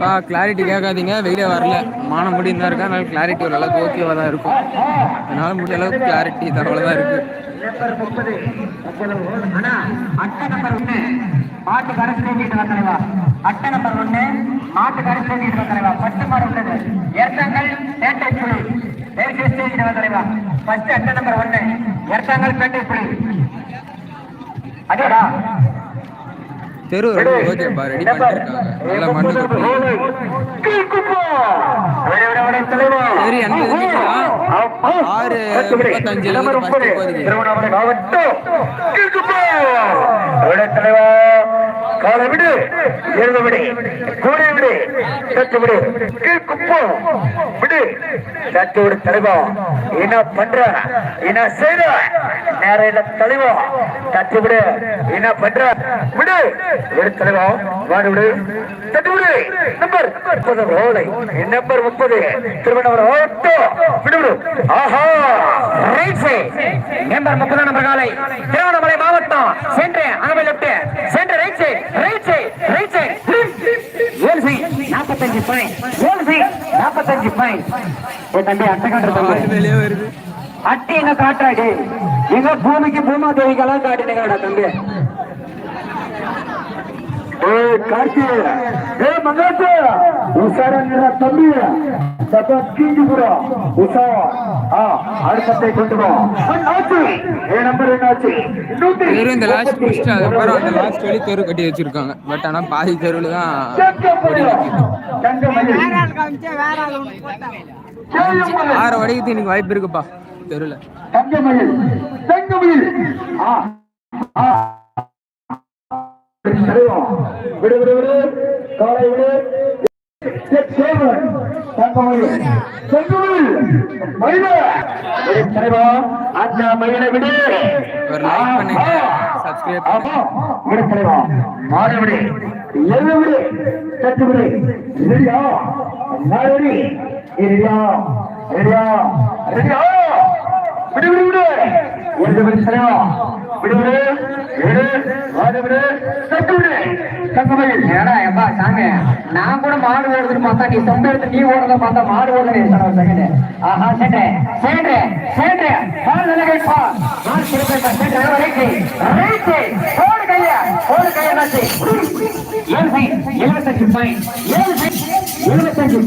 பா கிளாரிட்டி கேட்காதீங்க. வெளியே வரல. மானம் முடி தான் இருக்கா? அதனால கிளாரிட்டி ஒரு அளவுக்கு ஓகேவா தான் இருக்கும். அதனால முடிஞ்ச அளவுக்கு கிளாரிட்டி தகவல் தான் இருக்கு. மாட்டு கடைசி நீட்டு வந்தனைவா அட்டை நம்பர் ஒண்ணு. மாட்டு கடைசி நீட்டு வந்தனைவா பத்து மாடு உள்ளது. ஏற்றங்கள் பேட்டை தேசிய ஸ்டேஜ் வந்தனைவா ஃபர்ஸ்ட் அட்டை நம்பர் ஒண்ணு எர்த்தங்கள் பேட்டை புலி. அடேடா தெரு ஓகேப்பா ரெடி பண்ணிட்டு இருக்காங்க நல்லா மண்ணு கொட்டி சரி எனக்கு தெரிஞ்சுக்கலாம் ஆறு முப்பத்தஞ்சுல இருந்து திருவண்ணாமலை மாவட்டம் தலைவா. காலை விடு எழுத விடு கூடை விடு சத்து விடு கீழ்குப்பம் விடு. சத்து விடு தலைவா. என்ன பண்ற? என்ன செய்த? நேரையில தலைவம் சத்து விடு. என்ன பண்ற? விடு. விடு தலைவா. வாடு விடு. சத்து விடு. நம்பர் முப்பது ரோலை நம்பர் முப்பது திருவண்ணாமலை ஓட்டோ விடு விடு. ஆஹா. ரைட் சைட் நம்பர் முப்பது நம்பர் காலை. திருவண்ணாமலை மாவட்டம். சென்று அங்கே சென்று right side right side right side ஏழு சைட் நாற்பத்தஞ்சு பாயிண்ட் ஏழு சைட் நாற்பத்தஞ்சு பாயிண்ட் ஏ தம்பி அட்டை காட்டுறது அட்டி எங்க காட்டுறாடி? எங்க பூமிக்கு பூமா தேவிக்கெல்லாம் காட்டினீங்கடா தம்பி? அடுத்தத்தை கொண்டு வா ஆச்சு ஏ நம்பர் என்னாச்சு நூத்தி. தெரு இந்த லாஸ்ட் முடிச்சுட்டு அதுக்கப்புறம் அந்த லாஸ்ட் வழி தெரு கட்டி வச்சிருக்காங்க. பட் ஆனா பாதி தெருவில் தான். ஆறு வரைக்கும் இன்னைக்கு வாய்ப்பு இருக்குப்பா தெருவில். தங்கமயில் தங்கமயில் ஆ ஆ. விடு விடு விடு காலை விடு சேவன் தங்கமயில் தங்கமயில் மயில தலைவா அந்த மயிலை விடு ஒரு like பண்ணுங்க, subscribe பண்ணுங்க. விடு தலைவா மாறி விடு விடு விடு ரெடியா மாறி ரெடியா ரெடியா ரெடியா விடு விடு விடு விடு தலைவா விடு விடு விடு மாறி விடு ஏடா எப்பா சாங்க நான் கூட மாடு ஓடுதுன்னு பார்த்தா நீ சொந்த எடுத்து நீ ஓடுறத பார்த்தா மாடு ஓடுது செகண்ட். ஆஹா சேட்டே சேட்டே சேட்டே பால் சிறப்பா சேட்டே கையா கையா ஏழு எழுபத்தஞ்சு ஏழு எழுபத்தஞ்சு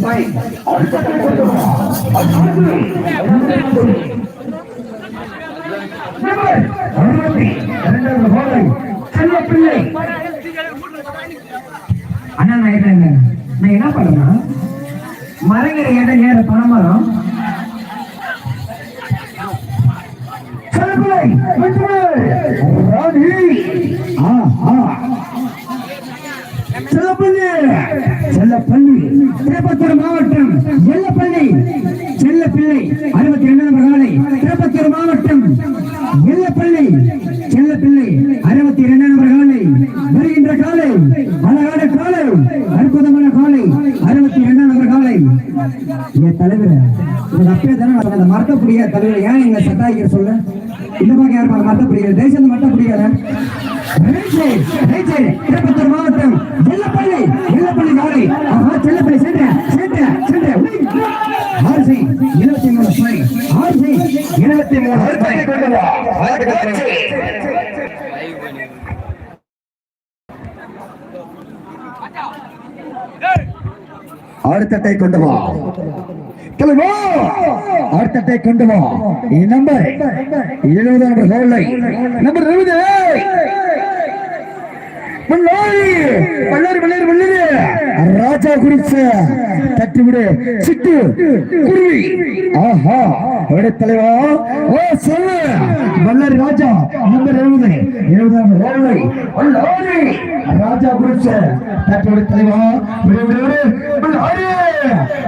செல்ல பிள்ளை அண்ணா நான் நான் என்ன பண்ணனா மரங்கிற இடம் ஏற பணமரம். செல்லப்பிள்ளை ராணி. ஆ ஆ செல்லப்பள்ளி செல்லப்பள்ளி திருப்பத்தூர் மாவட்டம் செல்லப்பள்ளி செல்லப்பிள்ளை அறுபத்தி இரண்டாம் காலை திருப்பத்தூர் மாவட்டம் எல்லப்பள்ளி செல்லப்பிள்ளை அறுபத்தி இரண்டு நம்பர் காலை வருகின்ற காலை அழகான காலை அற்புதமான காலை அறுபத்தி இரண்டு நம்பர் காலை. என் தலைவர் உங்க அப்பே தானே நமக்கு அந்த மறக்கக்கூடிய தலைவர் ஏன் எங்க சட்டாய்க்கிற சொல்ல? இந்த பக்கம் யார் மறக்கக்கூடிய தேசம் மறக்கக்கூடிய திருப்பத்தூர் மாவட்டம் செல்லப்பள்ளி செல்லப்பள்ளி காலை. செல்லப்பள்ளி சென்ற சென்ற சென்ற. ஆர்சி இருபத்தி மூணு ஸ்மை ஆர்சி இருபத்தி மூணு ஸ்மை அடுத்தட்டை கொண்டு வா. கிளம்போ. அடுத்தட்டை கொண்டு வா. நம்பர் எழுபது நம்பர் கோலை நம்பர் எழுபது ராஜா குறிச்ச தட்டி விடு சிட்டு குருவி. ஆஹா விட தலைவா? ஓ சொல்லு. வல்லர் ராஜா நம்பர் எழுபது. எழுபதாம் நம்பர் கோலை ராஜா குறிச்ச தட்டி தலைவா? விடு விடு விடு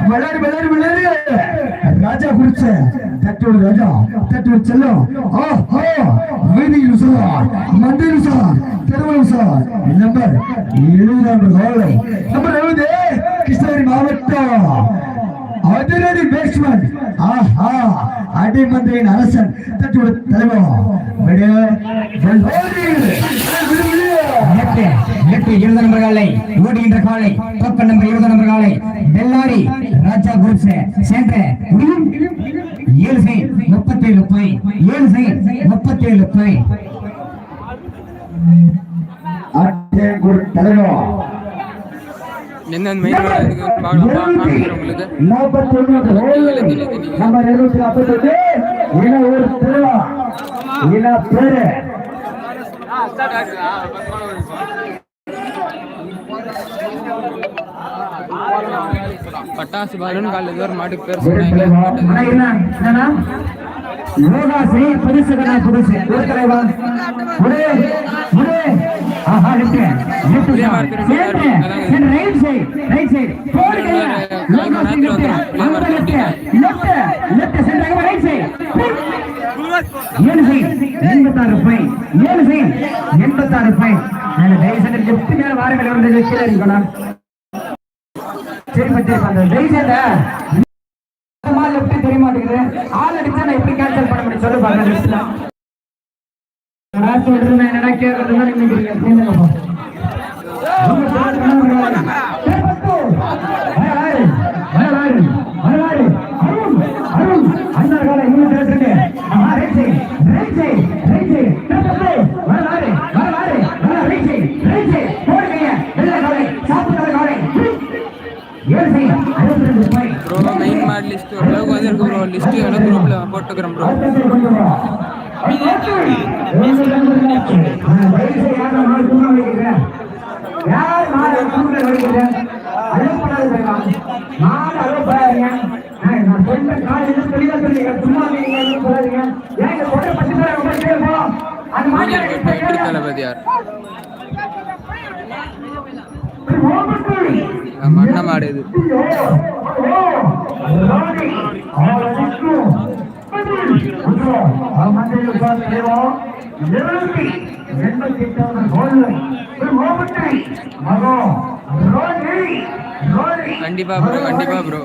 மல்லாரி ராஜா குறிச்ச தட்டோடு ராஜா தட்டோடு செல்லம். ஆஹா வீதியில் உசார் மந்தியில் உசார் தெருவில் உசார். நம்பர் எழுபதாம் கோலை நம்பர் எழுபது. கிருஷ்ணகிரி மாவட்டம் அதிரடி பேட்ஸ்மேன் ஆஹா அடிமந்திரின் அரசன். தட்டு விடு தலைவா. விடு. எட்டு எட்டு இருபது நம்பர் காலை ஓடுகின்ற காலை டோக்கன் நம்பர் இருபது நம்பர் காலை பெல்லாரி ராஜா குரூப்ஸ் சென்று முடியும் ஏழு சை முப்பத்தி ஏழு பை ஏழு சை முப்பத்தி ஏழு பை அட்டேங்குடி தலைவா. எந்த மெயின் ரோடு இருக்கு காமிக்கிறேன் உங்களுக்கு நம்பர் இருநூத்தி நாற்பத்தி இன திருவிழா இன பேரு பட்டாசு பாலுன்னு காலையில் ஏதோ ஒரு மாட்டுக்கு பேர் சொன்னாங்க. புதுசு புதுசு. ஒரு தலைவா. ஆஹா லெஃப்ட் லெஃப்ட் அதாங்க. Center right side right side போடு கையா நேரத்துல வந்துரும். புளிய அங்க லெஃப்ட் லெஃப்ட் லெஃப்ட் சென்டர் அங்க ரைட் சைடு ஏழு சைடு எண்பத்தாறு பை ஏழு சைடு எண்பத்தாறு பை நான் தயவு செஞ்சு லெஃப்ட் மேல வாரங்கள் வந்து கீழே இருக்கலாம் சரிப்பா சரிப்பா அந்த தயவு செய்த லெஃப்ட் தெரிய மாட்டேங்குது ஆள் அடிச்சா நான் எப்படி கேன்சல் பண்ண முடியும்? சொல்லு பாருங்க நான் சொல்றது நான் என்னடா கேட்கறது தான் நினைக்கிறீங்க உங்க பேர். பேர் காலை இன்னும் திரட்டுங்க. ஆஹா, right side. right side. right side. பேர் பத்து. வர வாரு. வர போட்டுக்கிறேன் ப்ரோ ஊஞ்சல் கண்டிப்பா ப்ரோ கண்டிப்பா ப்ரோ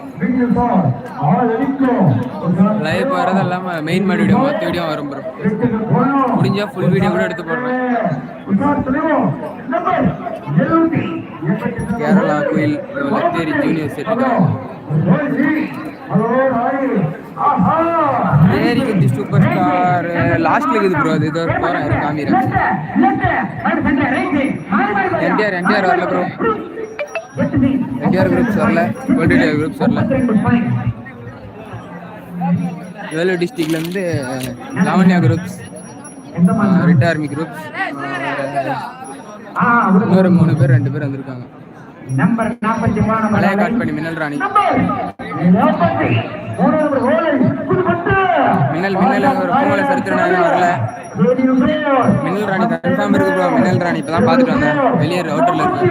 லைவ் வரது இல்லாம மெயின் மாடு வீடியோ மொத்த வீடியோ வரும் ப்ரோ முடிஞ்சா ஃபுல் வீடியோ கூட எடுத்து போடுறேன் கேரளா கோயில் லத்தேரி ஜூனியர் செட்டு ஏரி கட்டி சூப்பர் ஸ்டார் லாஸ்ட்ல இருக்குது ப்ரோ அது இதோ போறேன் இரு என்டிஆர் என்டிஆர் வரல ப்ரோ என்டிஆர் குரூப்ஸ் வரல. கோல்டு குரூப்ஸ் வரல. வேலூர் டிஸ்ட்ரிக்ட்ல இருந்து Lavanya groups red army groups இன்னொரு மூணு பேர் ரெண்டு பேர் வந்திருக்காங்க. நம்பர் நாற்பத்தி மூணு மலைய காட் பண்ணி மின்னல் ராணி மின்னல் மின்னல் ஒரு பூமலை சரித்திரனாக வரல மின்னல் ராணி கன்ஃபார்ம் இருக்கு ப்ரோ மின்னல் ராணி இப்பதான் பார்த்துட்டு வந்தேன். வெளியே அவுட்டர்ல இருக்கு.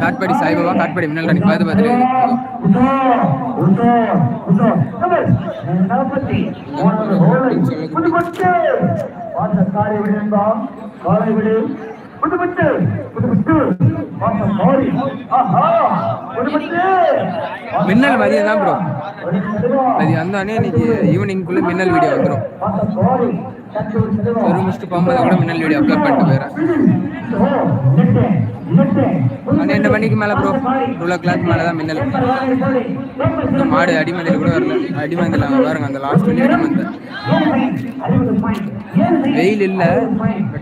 காட்பாடி சாய்பாபா காட்பாடி மின்னல் ராணி பார்த்து பார்த்துட்டு மின்னல் மதியம் தான் ப்ரோ மதியம் வந்தோடனே இன்னைக்கு ஈவினிங்குள்ள மின்னல் வீடியோ வந்துடும் ஒரு முடிச்சுட்டு போகும்போது கூட மின்னல் வீடியோ அப்லோட் பண்ணிட்டு போயிடுறேன். பன்னெண்டு மணிக்கு மேலே ப்ரோ டூ ஓ கிளாக் மேலே தான் மின்னல் இந்த மாடு அடிமந்தில் கூட வரல. அடிமந்தில் அங்கே பாருங்க அந்த லாஸ்ட் வழி அடிமந்த வெயில் இல்லை.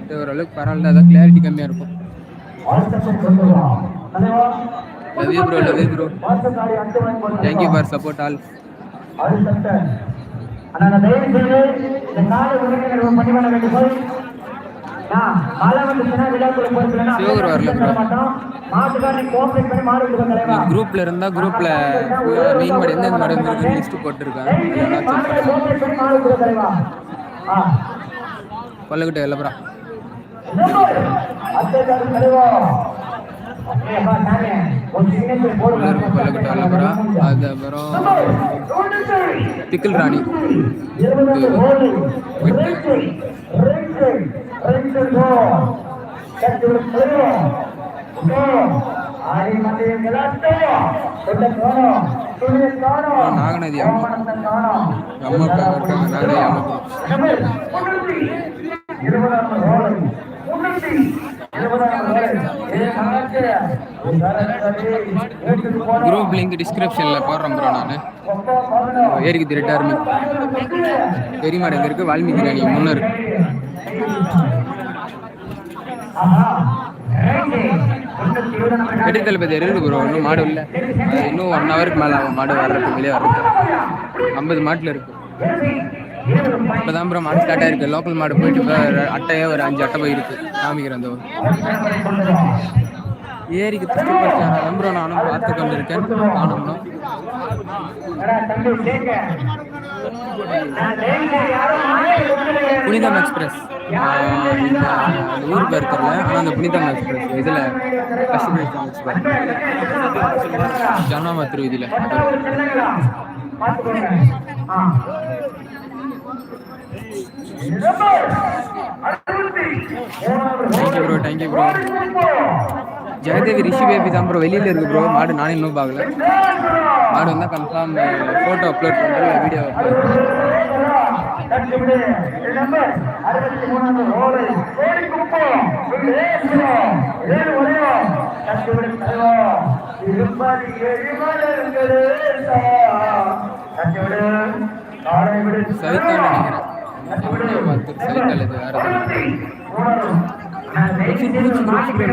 பட் ஓரளவுக்கு பரவாயில்ல அதான் கிளாரிட்டி கம்மியாக இருக்கும். Love you bro love you bro thank you for support all Sivaguru வரல ப்ரோ குரூப்ல இருந்தா குரூப்ல மெயின் மாடு எந்தெந்த மாடு இருக்கு லிஸ்ட் போட்டிருக்கேன் கொல்லக்கிட்ட வெள்ளப்புறம் கொல்லக்கிட்ட வெள்ளப்புறம் அதுக்கப்புறம் பிக்கிள் ராணி நாகநதி அம்மா அம்மா நாகநதி அம்மா. இருபதாம் குரூப் லிங்க் டிஸ்கிரிப்ஷனில் போடுறேன் ப்ரோ நான். ஏரிக்கு திருட்டாருமி பெரியமாடு எங்க இருக்கு வால்மீகி ராணி முன்ன இருக்கு? ஆஹா ரைட்டு முன்னூத்தி இருபதாம் நம்பர் வெட்டி தளபதி இருக்கு ப்ரோ இன்னும் மாடு இல்லை. இன்னும் ஒன் ஹவருக்கு மேலே ஆகும் மாடு வர்றதுக்கு வெளியே வர்றதுக்கு. ஐம்பது மாட்டில் இருக்கு. இப்போ தான் ப்ரோ மாடு ஸ்டார்ட் ஆயிருக்கு லோக்கல் மாடு போயிட்டு இப்போ அட்டையே ஒரு அஞ்சு அட்டை போயிருக்கு காமிக்கிறேன் அந்த ஏரிக்கு திருஷ்டி பறிச்சாங்க ப்ரோ நானும் பார்த்து கொண்டிருக்கேன் காணும்னா புனிதம் எக்ஸ்பிரஸ். இந்த ஊர் பேர் தெரியல. ஆனால் அந்த புனிதம் எக்ஸ்பிரஸ். இதில் Kashmir express ஜனாமா thank you bro thank you bro Jayadevi Rishi baby தான் ப்ரோ வெளியில் இருக்கு ப்ரோ மாடு நானே இன்னும் பார்க்கல. மாடு வந்தால் கன்ஃபார்ம் ஃபோட்டோ அப்லோட் பண்ணுறேன் வீடியோ அப்லோட் நம்பர் அறுபத்தி நினைக்கிறேன்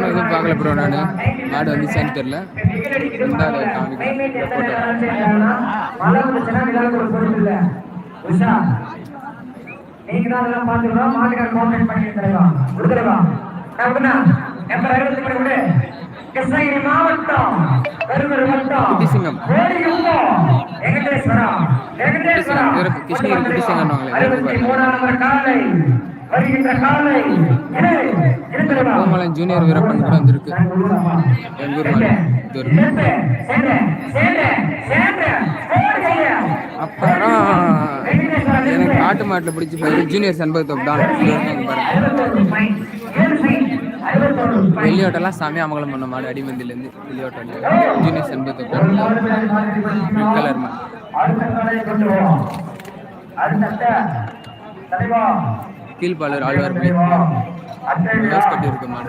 வேறு பார்க்கல ப்ரோ நான். மாடு வந்துச்சான்னு தெரில காமிக்கிறேன். உஷா நீங்க தான் அதெல்லாம் பாத்துக்கணும் மாட்டுக்கார கோஆபரேட் பண்ணி தரவா கொடுத்துருவா நம்பர் அறுபத்தி மூணு. கிருஷ்ணகிரி மாவட்டம். குட்டிசிங்கம். கிருஷ்ணகிரி தலைவா. கோமலன் ஜூனியர் வீரப்பன் கூட வந்திருக்கு. எங்க ஊர் மாடு இது ஒரு சேர்ந்து, சேர்ந்து, சேர்ந்து, சேர்ந்து, ஓடுங்க. அப்புறம் எனக்கு காட்டு மாட்டில் பிடிச்சி போயிரு ஜூனியர் சண்பக தோப்பு தான் பாருங்க வெளியோட்டெல்லாம் சாமி அமங்கலம் பண்ண மாடு அடிமந்திலேருந்து வெளியோட்டம் ஜூனியர் சண்பக ரெட் கலர் கீழ்பாலூர் ஆழ்வார் கட்டி இருக்க மாடு.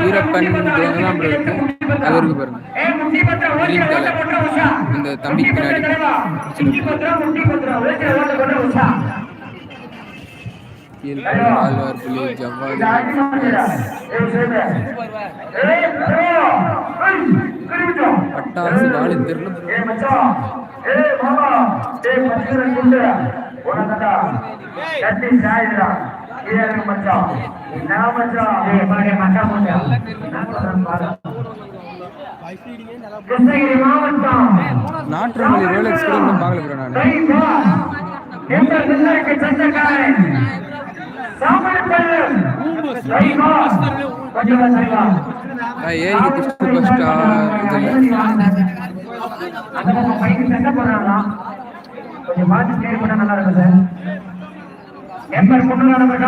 வீரப்பன் இதெல்லாம் இருக்கு அது இருக்கு பாருங்க. கிரீன் கலர் இந்த தம்பிக்கு பின்னாடி. கீழ்பாலூர் ஆழ்வார் பிள்ளை ஜவ்வாது பட்டாசு கிருஷ்ணகிரி மாவட்டம் நாட்டுமல்லி ரோலெக்ஸ் கூட இன்னும் பார்க்கல ப்ரோ நான். ஏரிக்கு சூப்பர் ஸ்டார் இதில் கொஞ்சம் பார்த்து கிளியர் நல்லா இருக்கும் சார் முன்னூறு நம்பர்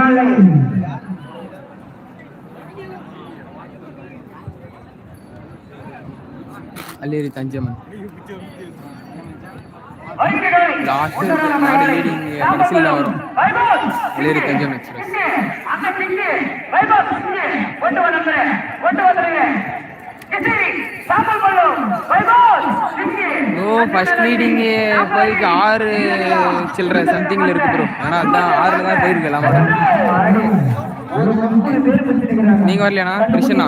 அல்லேரி தஞ்சமன். லாஸ்ட் கடைசியில் வரும் எக்ஸ்பிரஸ் ஓ ஃபர்ஸ்ட் லீடிங் இப்போதைக்கு ஆறு சில்லற சம்திங்ல இருக்கு ப்ரோ ஆனால் அதான் ஆறில் தான் போயிருக்கு எல்லாம் நீங்க வரலையாண்ணா? கிருஷ்ணா?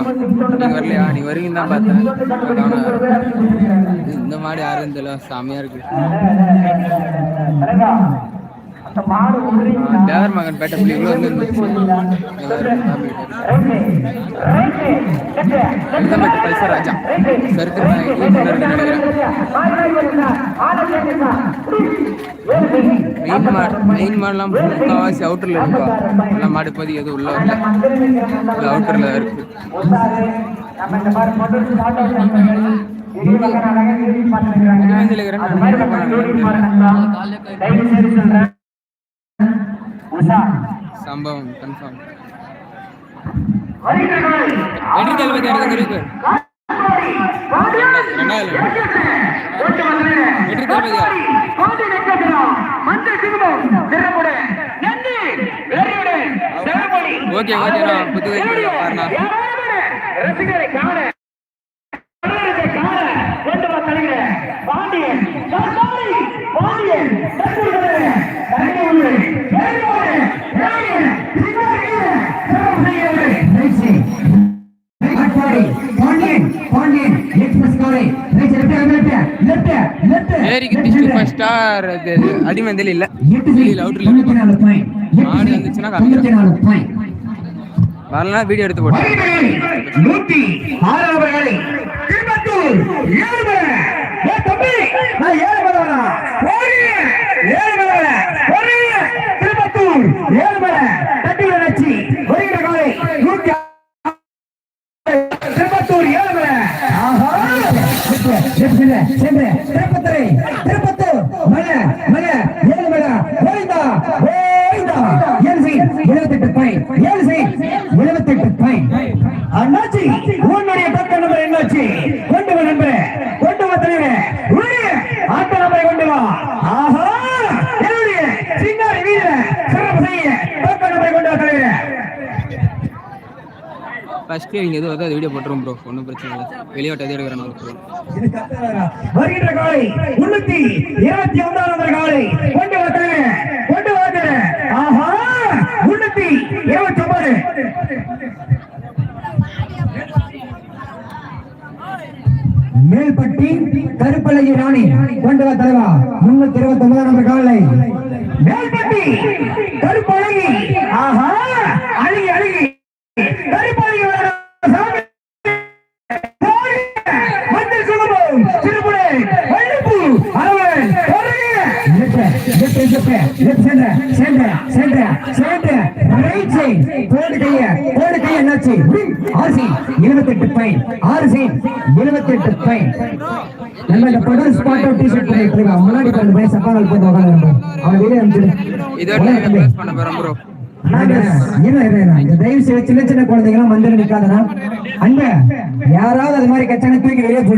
நீங்க வரலையா? நீங்க வருவீங்க தான் பார்த்தேன். இந்த மாதிரி யாரும் தெரியல செமையா இருக்கு. தேவர் மகன் பேட்டை புள்ளி இவ்வளோ எழுதம்பட்டு பல்சர் ராஜா. சருத்திர மெயின் மாடு மெயின் மாடெல்லாம் முக்கால்வாசி அவுட்டரில் இருக்குப்பா எல்லாம் மாடு இப்போதைக்கு எதுவும் உள்ள வரல. இல்லை அவுட்டரில் இருக்கு. அடிமந்தில இருக்கிற நான் என்ன பண்ணேன் உஷா சம்பவம் கன்ஃபார்ம் வெற்றி தளபதி அடுத்த வெற்றி தளபதியா ஓகே ஓகே நான் ரசிகரை காண காண கொண்டு வா பாண்டியன் பாண்டியன் ஸ்டார் அடிமந்தல் இல்ல. வெளியில ஆடு வந்துச்சுன்னா. வரலாம் வீடியோ எடுத்து போட்டு திருப்பத்தூர் ஏழு மலை திருப்பத்தூர் ஏழு மலை தட்டி வளர்ச்சி வருகிற காலை நூத்தி திருப்பத்தூர் ஏழு மலை ஆஹா. லெஃப்ட், லெஃப்ட் சென்று, சென்று. திருப்பத்தூரை, திருப்பத்தூர். மலை, மலை, ஏழு மலை. ஓய்ந்தா, ஓய்ந்தா. ஏழு சைட், எழுபத்தெட்டு point. ஏழு சைட், எழுபத்தெட்டு point. அண்ணாச்சி உன்னுடைய பக்க நம்பர் என்னாச்சு கொண்டு வா நம்பர் கொண்டு வா தலைவரே உடைய ஆட்ட நம்பரை கொண்டு வா ஆஹா என்னுடைய சிங்காரி வீர சிறப்பு செய்ய பக்க நம்பரை கொண்டு வா தலைவரே ஃபர்ஸ்ட் இங்க எதுவும் வருது வீடியோ போட்டுரும் ப்ரோ ஒன்றும் பிரச்சனை இல்லை. வெளியோட்ட எது எடுக்கிறேன் ப்ரோ வருகின்ற காலை முன்னூத்தி இருபத்தி ஒன்பதாம் நம்பர் காலை. கொண்டு வா கொண்டு வா ஆஹா முன்னூத்தி இருபத்தி ஒன்பது. மேல்பட்டி கருப்பழகி ராணி. கொண்டு வா தலைவா. முன்னூத்தி இருபத்தி ஒன்பதாம் நம்பர் காலை. மேல்பட்டி கருப்பழகி. ஆஹா அழகி அழகி. ஆறு சீன் இருபத்தெட்டு பாயிண்ட் நம்ம இந்த ஸ்பாட் அவுட் டிஷர்ட் பண்ணிட்டு இருக்கோம் முன்னாடி கொண்டு போய் சப்பாங்கள் போட்டு அவன் வெளியே இதோட ப்ளஸ் பண்ண ப்ரோ தயவு செய்து சின்ன சின்ன குழந்தைங்க மந்திரம் நிக்காதனா அங்க யாராவது அது மாதிரி கச்சான தூக்கி வெளியே போடு.